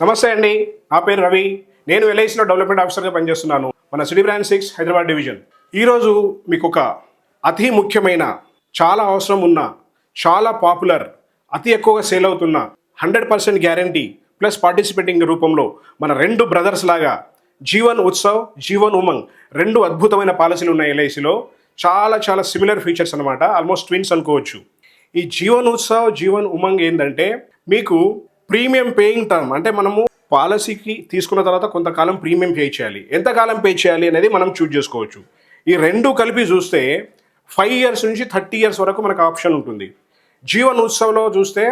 నమస్తే అండి. నా పేరు రవి. నేను ఎల్ఐసిలో డెవలప్మెంట్ ఆఫీసర్గా పనిచేస్తున్నాను. మన city branch six Hyderabad division. ఈరోజు మీకు ఒక అతి ముఖ్యమైన చాలా అవసరం ఉన్న చాలా పాపులర్ అతి ఎక్కువగా సేల్ అవుతున్న hundred percent guarantee plus participating రూపంలో మన రెండు బ్రదర్స్ లాగా జీవన్ ఉత్సవ్ జీవన్ ఉమంగ్ రెండు అద్భుతమైన పాలసీలు ఉన్నాయి ఎల్ఐసిలో. చాలా చాలా సిమిలర్ ఫీచర్స్ అనమాట ఆల్మోస్ట్ ట్విన్స్ అనుకోవచ్చు. ఈ జీవన్ ఉత్సవ్ జీవన్ ఉమంగ్ ఏంటంటే మీకు ప్రీమియం పేయింగ్ టర్మ్ అంటే మనము పాలసీకి తీసుకున్న తర్వాత కొంతకాలం ప్రీమియం పే చేయాలి. ఎంతకాలం పే చేయాలి అనేది మనం చూజ్ చేసుకోవచ్చు. ఈ రెండు కలిపి చూస్తే ఫైవ్ ఇయర్స్ నుంచి థర్టీ ఇయర్స్ వరకు మనకు ఆప్షన్ ఉంటుంది. జీవన్ ఉత్సవంలో చూస్తే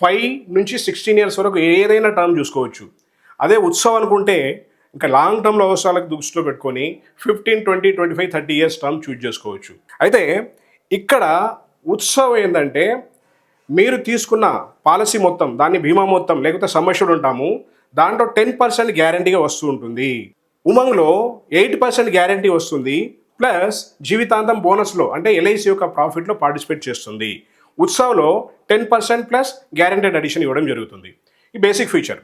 ఫైవ్ నుంచి సిక్స్టీన్ ఇయర్స్ వరకు ఏదైనా టర్మ్ చూసుకోవచ్చు. అదే ఉత్సవం అనుకుంటే ఇంకా లాంగ్ టర్మ్లో అవసరాలకు దృష్టిలో పెట్టుకొని fifteen twenty twenty five thirty years term choose చేసుకోవచ్చు. అయితే ఇక్కడ ఉత్సవం ఏంటంటే మీరు తీసుకున్న పాలసీ మొత్తం దాన్ని బీమా మొత్తం లేకపోతే సమస్యలు ఉంటాము దాంట్లో టెన్ పర్సెంట్ గ్యారంటీగా వస్తూ ఉంటుంది. ఉమంగ్లో ఎయిట్ పర్సెంట్ గ్యారంటీ వస్తుంది ప్లస్ జీవితాంతం బోనస్లో అంటే ఎల్ఐసి యొక్క ప్రాఫిట్లో పార్టిసిపేట్ చేస్తుంది. ఉత్సవ్లో ten percent plus guaranteed addition ఇవ్వడం జరుగుతుంది. ఈ basic feature.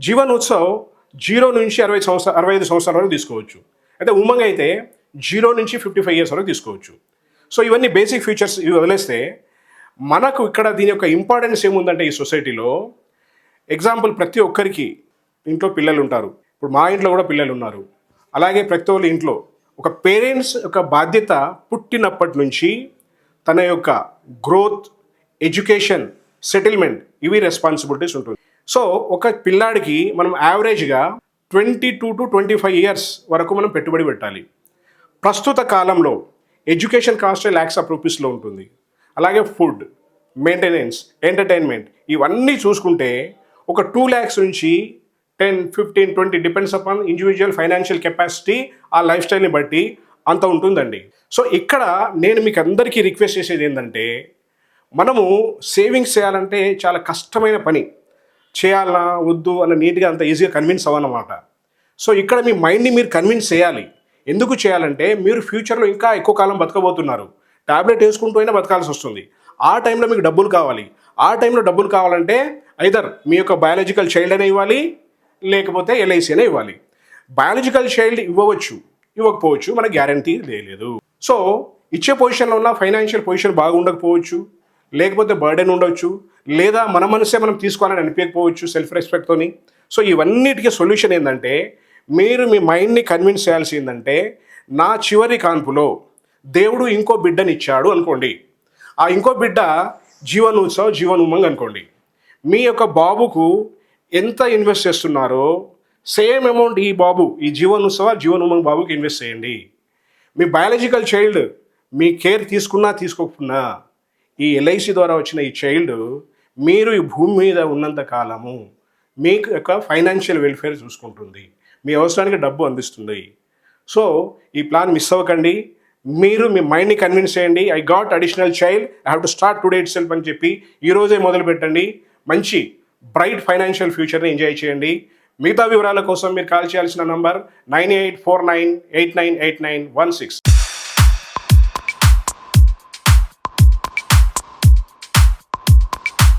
Jeevan Utsav zero నుంచి అరవై సంవత్సరాలు అరవై ఐదు సంవత్సరాల వరకు తీసుకోవచ్చు. అయితే ఉమంగ్ అయితే జీరో నుంచి ఫిఫ్టీ ఫైవ్ ఇయర్స్ వరకు తీసుకోవచ్చు. సో ఇవన్నీ బేసిక్ ఫీచర్స్ ఇవి వదిలేస్తే మనకు ఇక్కడ దీని యొక్క ఇంపార్టెన్స్ ఏముందంటే ఈ సొసైటీలో ఎగ్జాంపుల్ ప్రతి ఒక్కరికి ఇంట్లో పిల్లలు ఉంటారు. ఇప్పుడు మా ఇంట్లో కూడా పిల్లలు ఉన్నారు. అలాగే ప్రతి ఒక్కరు ఇంట్లో ఒక పేరెంట్స్ యొక్క బాధ్యత పుట్టినప్పటి నుంచి తన యొక్క గ్రోత్ ఎడ్యుకేషన్ సెటిల్మెంట్ ఇవి రెస్పాన్సిబిలిటీస్ ఉంటుంది. సో ఒక పిల్లాడికి మనం యావరేజ్గా twenty two to twenty five years వరకు మనం పెట్టుబడి పెట్టాలి. ప్రస్తుత కాలంలో ఎడ్యుకేషన్ కాస్ట్ ల్యాక్స్ ఆఫ్ రూపీస్లో ఉంటుంది. అలాగే ఫుడ్ మెయింటెనెన్స్ ఎంటర్టైన్మెంట్ ఇవన్నీ చూసుకుంటే ఒక టూ ల్యాక్స్ నుంచి ten fifteen twenty depends upon individual financial capacity ఆ లైఫ్ స్టైల్ని బట్టి అంత ఉంటుందండి. సో ఇక్కడ నేను మీకు అందరికీ రిక్వెస్ట్ చేసేది ఏంటంటే మనము సేవింగ్స్ చేయాలంటే చాలా కష్టమైన పని. చేయాలా వద్దు అన్న నీట్గా అంత ఈజీగా కన్విన్స్ అవ్వనమాట. సో ఇక్కడ మీ మైండ్ని మీరు కన్విన్స్ చేయాలి. ఎందుకు చేయాలంటే మీరు ఫ్యూచర్లో ఇంకా ఎక్కువ కాలం బతకబోతున్నారు. టాబ్లెట్ వేసుకుంటూ అయినా బతకాల్సి వస్తుంది. ఆ టైంలో మీకు డబ్బులు కావాలి. ఆ టైంలో డబ్బులు కావాలంటే ఐదర్ మీ యొక్క బయాలజికల్ చైల్డ్ అయినా ఇవ్వాలి లేకపోతే ఎల్ఐసి ఇవ్వాలి. బయాలజికల్ చైల్డ్ ఇవ్వవచ్చు ఇవ్వకపోవచ్చు మన గ్యారంటీ లేదు. సో ఇచ్చే పొజిషన్లో ఉన్న ఫైనాన్షియల్ పొజిషన్ బాగుండకపోవచ్చు లేకపోతే బర్డెన్ ఉండొచ్చు లేదా మన మనసే మనం తీసుకోవాలని అనిపించకపోవచ్చు సెల్ఫ్ రెస్పెక్ట్తోని సో ఇవన్నిటికీ సొల్యూషన్ ఏంటంటే మీరు మీ మైండ్ని కన్విన్స్ చేయాల్సి ఏంటంటే నా చివరి కాన్పులో దేవుడు ఇంకో బిడ్డనిచ్చాడు అనుకోండి. ఆ ఇంకో బిడ్డ జీవనోత్సవం జీవనుమంగ్ అనుకోండి. మీ యొక్క బాబుకు ఎంత ఇన్వెస్ట్ చేస్తున్నారో సేమ్ అమౌంట్ ఈ బాబు ఈ జీవనోత్సవ జీవనుమంగ్ బాబుకి ఇన్వెస్ట్ చేయండి. మీ బయాలజికల్ చైల్డ్ మీ కేర్ తీసుకున్నా తీసుకోకున్నా ఈ ఎల్ఐసి ద్వారా వచ్చిన ఈ చైల్డ్ మీరు ఈ భూమి మీద ఉన్నంత కాలము మీకు యొక్క ఫైనాన్షియల్ వెల్ఫేర్ చూసుకుంటుంది. మీ అవసరానికి డబ్బు అందిస్తుంది. సో ఈ ప్లాన్ మిస్ అవ్వకండి. మీరు మీ మైండ్ని కన్విన్స్ చేయండి. I got additional child I have to start today itself అని చెప్పి ఈరోజే మొదలు పెట్టండి. మంచి బ్రైట్ ఫైనాన్షియల్ ఫ్యూచర్ని ఎంజాయ్ చేయండి. మిగతా వివరాల కోసం మీరు కాల్ చేయాల్సిన number nine eight four nine eight nine eight nine one six.